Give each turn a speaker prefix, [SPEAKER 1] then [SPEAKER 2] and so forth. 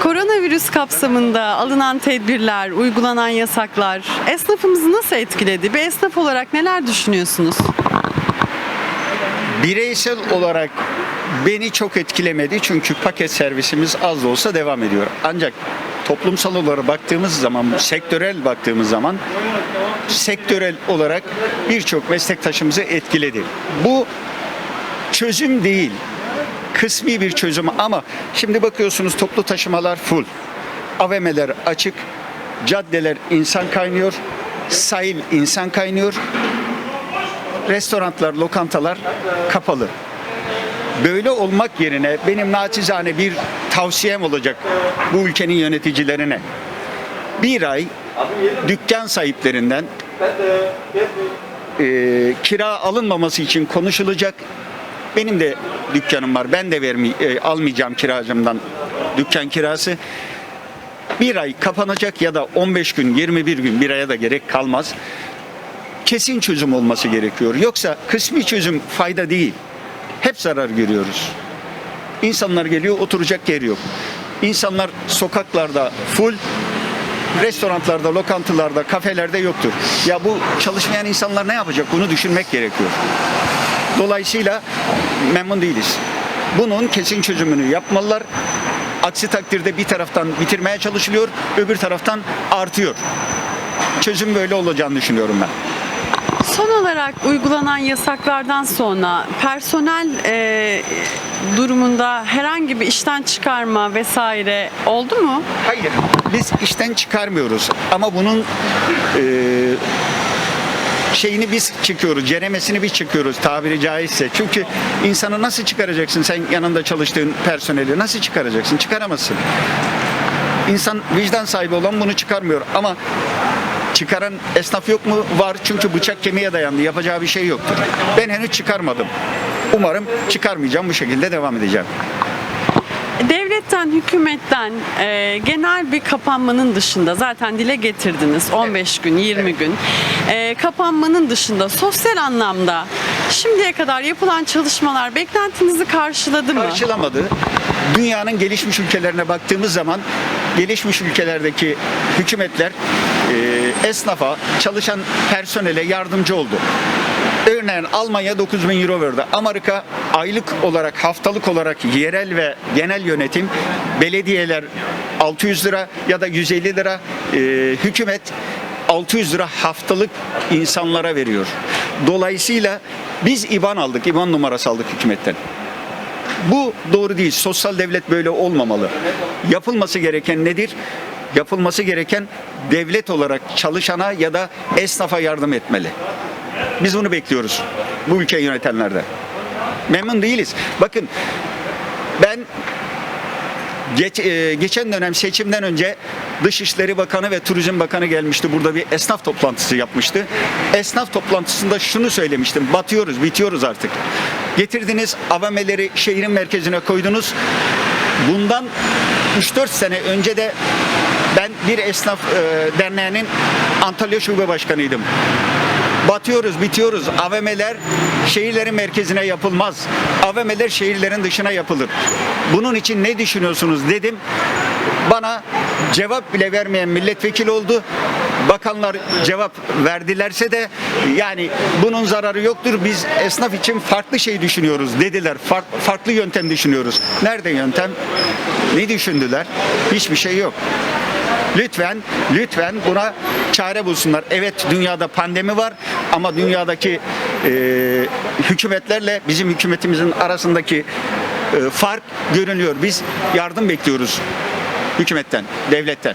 [SPEAKER 1] Koronavirüs kapsamında alınan tedbirler, uygulanan yasaklar esnafımızı nasıl etkiledi? Bir esnaf olarak neler düşünüyorsunuz?
[SPEAKER 2] Bireysel olarak beni çok etkilemedi çünkü paket servisimiz az da olsa devam ediyor. Ancak toplumsal olarak baktığımız zaman, sektörel baktığımız zaman sektörel olarak birçok meslektaşımızı etkiledi. Bu çözüm değil. Kısmi bir çözüm ama şimdi bakıyorsunuz toplu taşımalar full. AVM'ler açık. Caddeler insan kaynıyor. Sahil insan kaynıyor. Restoranlar, lokantalar kapalı. Böyle olmak yerine benim naçizane bir tavsiyem olacak bu ülkenin yöneticilerine. Bir ay dükkan sahiplerinden e, kira alınmaması için konuşulacak. Benim de dükkanım var. Ben de vermi, e, almayacağım kiracımdan dükkan kirası. Bir ay kapanacak ya da 15 gün, 21 gün bir aya da gerek kalmaz. Kesin çözüm olması gerekiyor. Yoksa kısmi çözüm fayda değil. Hep zarar görüyoruz. İnsanlar geliyor oturacak yer yok. İnsanlar sokaklarda full, restoranlarda, lokantalarda, kafelerde yoktur. Ya bu çalışmayan insanlar ne yapacak? Bunu düşünmek gerekiyor. Dolayısıyla memnun değiliz. Bunun kesin çözümünü yapmalılar. Aksi takdirde bir taraftan bitirmeye çalışılıyor, öbür taraftan artıyor. Çözüm böyle olacağını düşünüyorum ben.
[SPEAKER 1] Son olarak uygulanan yasaklardan sonra personel e, durumunda herhangi bir işten çıkarma vesaire oldu mu?
[SPEAKER 2] Hayır, biz işten çıkarmıyoruz ama bunun e, şeyini biz çıkıyoruz, ceremesini biz çıkıyoruz tabiri caizse. Çünkü insanı nasıl çıkaracaksın sen yanında çalıştığın personeli nasıl çıkaracaksın? Çıkaramazsın. İnsan vicdan sahibi olan bunu çıkarmıyor ama çıkaran esnaf yok mu? Var çünkü bıçak kemiğe dayandı. Yapacağı bir şey yoktur. Ben henüz çıkarmadım. Umarım çıkarmayacağım. Bu şekilde devam edeceğim.
[SPEAKER 1] Devletten, hükümetten e, genel bir kapanmanın dışında zaten dile getirdiniz 15 gün, 20 gün. E, kapanmanın dışında sosyal anlamda şimdiye kadar yapılan çalışmalar beklentinizi karşıladı mı?
[SPEAKER 2] karşılamadı. Dünyanın gelişmiş ülkelerine baktığımız zaman gelişmiş ülkelerdeki hükümetler e, esnafa, çalışan personele yardımcı oldu. Örneğin Almanya 9 bin euro verdi. Amerika aylık olarak, haftalık olarak yerel ve genel yönetim, belediyeler 600 lira ya da 150 lira, e, hükümet 600 lira haftalık insanlara veriyor. Dolayısıyla biz IBAN aldık, IBAN numarası aldık hükümetten. Bu doğru değil. Sosyal devlet böyle olmamalı. Yapılması gereken nedir? Yapılması gereken devlet olarak çalışana ya da esnafa yardım etmeli. Biz bunu bekliyoruz bu ülkeyi yönetenlerden. Memnun değiliz. Bakın ben geç, e, geçen dönem seçimden önce Dışişleri Bakanı ve Turizm Bakanı gelmişti. Burada bir esnaf toplantısı yapmıştı. Esnaf toplantısında şunu söylemiştim. Batıyoruz, bitiyoruz artık. Getirdiniz avameleri şehrin merkezine koydunuz. Bundan 3-4 sene önce de ben bir esnaf e, derneğinin Antalya Şube Başkanıydım. Batıyoruz, bitiyoruz. AVM'ler şehirlerin merkezine yapılmaz. AVM'ler şehirlerin dışına yapılır. Bunun için ne düşünüyorsunuz dedim. Bana cevap bile vermeyen milletvekili oldu. Bakanlar cevap verdilerse de yani bunun zararı yoktur. Biz esnaf için farklı şey düşünüyoruz dediler. Fark- farklı yöntem düşünüyoruz. Nerede yöntem? Ne düşündüler? Hiçbir şey yok. Lütfen, lütfen buna çare bulsunlar. Evet dünyada pandemi var ama dünyadaki e, hükümetlerle bizim hükümetimizin arasındaki e, fark görünüyor. Biz yardım bekliyoruz hükümetten, devletten.